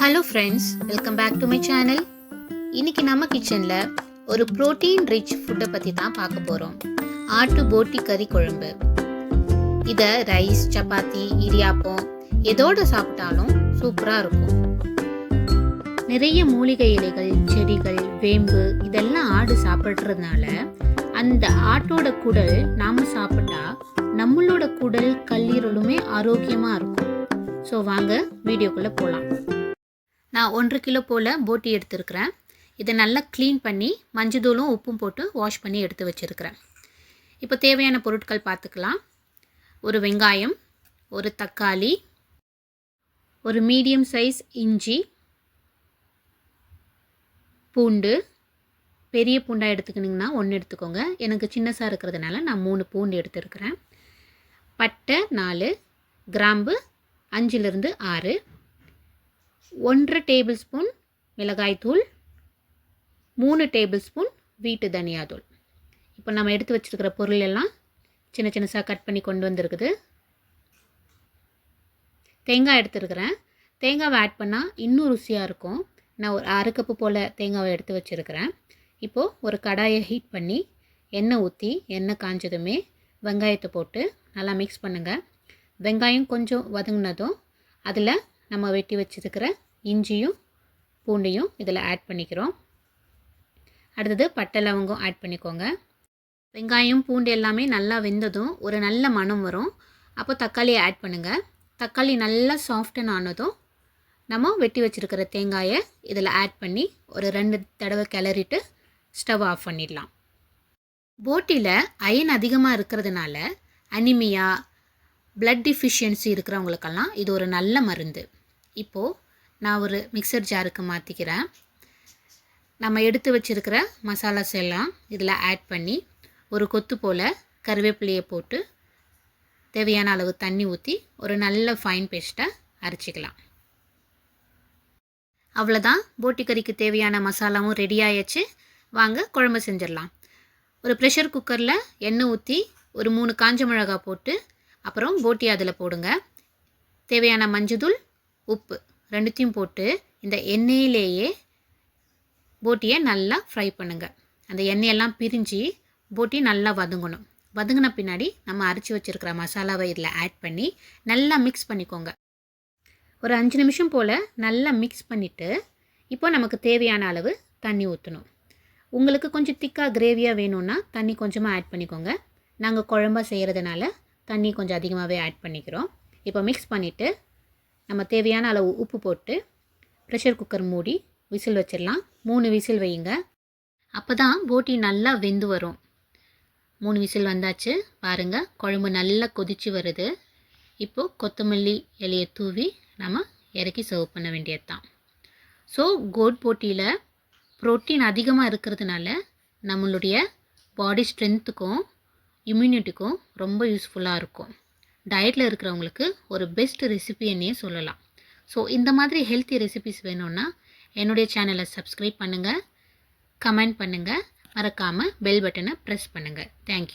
Hello friends welcome back to my channel இன்னைக்கு நம்ம கிச்சனில் ஒரு ப்ரோட்டீன் ரிச் ஃபுட்டை பற்றி தான் பார்க்க போகிறோம் ஆட்டு போட்டி கறி குழம்பு. இதை ரைஸ் சப்பாத்தி இடியாப்பம் எதோடு சாப்பிட்டாலும் சூப்பராக இருக்கும். நிறைய மூலிகை இலைகள் செடிகள் வேம்பு இதெல்லாம் ஆடு சாப்பிட்றதுனால அந்த ஆட்டோட குடல் நாம் சாப்பிட்டா நம்மளோட குடல் கல்லீரலுமே ஆரோக்கியமாக இருக்கும். ஸோ வாங்க வீடியோக்குள்ளே போகலாம் நான் ஒன்றரை கிலோ போல் போட்டி எடுத்துருக்கிறேன். இதை நல்லா க்ளீன் பண்ணி மஞ்சத்தூளும் உப்பும் போட்டு வாஷ் பண்ணி எடுத்து வச்சுருக்கிறேன். இப்போ தேவையான பொருட்கள் பார்த்துக்கலாம். ஒரு வெங்காயம் ஒரு தக்காளி ஒரு மீடியம் சைஸ் இஞ்சி பூண்டு. பெரிய பூண்டாக எடுத்துக்கினிங்கன்னா ஒன்று எடுத்துக்கோங்க. எனக்கு சின்னசாக இருக்கிறதுனால நான் மூணு பூண்டு எடுத்துருக்கிறேன். பட்டை நாலு கிராம்பு அஞ்சுலேருந்து ஆறு. ஒன்றரை டேபிள் ஸ்பூன் மிளகாய்த்தூள் மூணு டேபிள் ஸ்பூன் வீட்டு தனியாத்தூள். இப்போ நம்ம எடுத்து வச்சுருக்கிற பொருள் எல்லாம் சின்ன சின்னசாக கட் பண்ணி கொண்டு வந்திருக்குது. தேங்காய் எடுத்துருக்கிறேன். தேங்காவை ஆட் பண்ணால் இன்னும் ருசியாக இருக்கும். நான் ஒரு அரை கப்பு போல் தேங்காவை எடுத்து வச்சுருக்கிறேன். இப்போது ஒரு கடாயை ஹீட் பண்ணி எண்ணெய் ஊற்றி எண்ணெய் காஞ்சதுமே வெங்காயத்தை போட்டு நல்லா மிக்ஸ் பண்ணுங்கள் வெங்காயம் கொஞ்சம் வதங்கினதும் அதில் நம்ம வெட்டி வச்சுருக்கிற இஞ்சியும் பூண்டையும் இதில் ஆட் பண்ணிக்கிறோம். அடுத்தது பட்டை லவங்கம் ஆட் பண்ணிக்கோங்க. வெங்காயம் பூண்டு எல்லாமே நல்லா வெந்ததும் ஒரு நல்ல மணம் வரும். அப்போ தக்காளியை ஆட் பண்ணுங்கள் தக்காளி நல்லா சாஃப்டன் ஆனதும் நம்ம வெட்டி வச்சுருக்கிற தேங்காயை இதில் ஆட் பண்ணி ஒரு ரெண்டு தடவை கிளறிட்டு ஸ்டவ் ஆஃப் பண்ணிடலாம். போட்டியில் அயன் அதிகமாக இருக்கிறதுனால அனிமியா பிளட் டிஃபிஷியன்சி இருக்கிறவங்களுக்கெல்லாம் இது ஒரு நல்ல மருந்து. இப்போது நான் ஒரு மிக்சர் ஜாருக்கு மாற்றிக்கிறேன் நம்ம எடுத்து வச்சுருக்கிற மசாலாஸ் எல்லாம் இதில் ஆட் பண்ணி ஒரு கொத்து போல் கருவேப்பிலையை போட்டு தேவையான அளவு தண்ணி ஊற்றி ஒரு நல்ல ஃபைன் பேஸ்ட்டை அரைச்சிக்கலாம். அவ்வளோதான் போட்டி கறிக்கு தேவையான மசாலாவும் ரெடி ஆயாச்சு. வாங்க குழம்பு செஞ்சிடலாம். ஒரு ப்ரெஷர் குக்கரில் எண்ணெய் ஊற்றி ஒரு மூணு காஞ்ச மிளகா போட்டு அப்புறம் போட்டி அதில் போடுங்க. தேவையான மஞ்சள் உப்பு ரெண்டுத்தையும் போட்டு இந்த எண்ணெயிலேயே போட்டியை நல்லா ஃப்ரை பண்ணுங்கள் அந்த எண்ணெயெல்லாம் பிரிஞ்சு போட்டி நல்லா வதங்கணும். வதங்கின பின்னாடி நம்ம அரைச்சி வச்சுருக்கிற மசாலாவை இதில் ஆட் பண்ணி நல்லா மிக்ஸ் பண்ணிக்கோங்க. ஒரு அஞ்சு நிமிஷம் போல் நல்லா மிக்ஸ் பண்ணிவிட்டு இப்போ நமக்கு தேவையான அளவு தண்ணி ஊற்றணும் உங்களுக்கு கொஞ்சம் திக்காக கிரேவியாக வேணும்னா தண்ணி கொஞ்சமாக ஆட் பண்ணிக்கோங்க. நாங்கள் குழம்பா செய்கிறதுனால தண்ணி கொஞ்சம் அதிகமாகவே ஆட் பண்ணிக்கிறோம். இப்போ மிக்ஸ் பண்ணிவிட்டு நம்ம தேவையான அளவு உப்பு போட்டு ப்ரெஷர் குக்கர் மூடி விசில் வச்சிடலாம். மூணு விசில் வையுங்க. அப்போ தான் போட்டி நல்லா வெந்து வரும். மூணு விசில் வந்தாச்சு. பாருங்கள் குழம்பு நல்லா கொதிச்சு வருது. இப்போது கொத்தமல்லி இலையை தூவி நம்ம இறக்கி சர்வ் பண்ண வேண்டியது தான் ஸோ கோட் போட்டியில் ப்ரோட்டீன் அதிகமாக இருக்கிறதுனால நம்மளுடைய பாடி ஸ்ட்ரென்த்துக்கும் இம்யூனிட்டிக்கும் ரொம்ப யூஸ்ஃபுல்லாக இருக்கும். டயட்டில் இருக்கிறவங்களுக்கு ஒரு பெஸ்ட் ரெசிபின்னே சொல்லலாம். ஸோ இந்த மாதிரி ஹெல்த்தி ரெசிபிஸ் வேணும்னா என்னுடைய சேனலை சப்ஸ்கிரைப் பண்ணுங்கள் கமெண்ட் பண்ணுங்கள் மறக்காமல் பெல் பட்டனை ப்ரெஸ் பண்ணுங்கள் தேங்க்யூ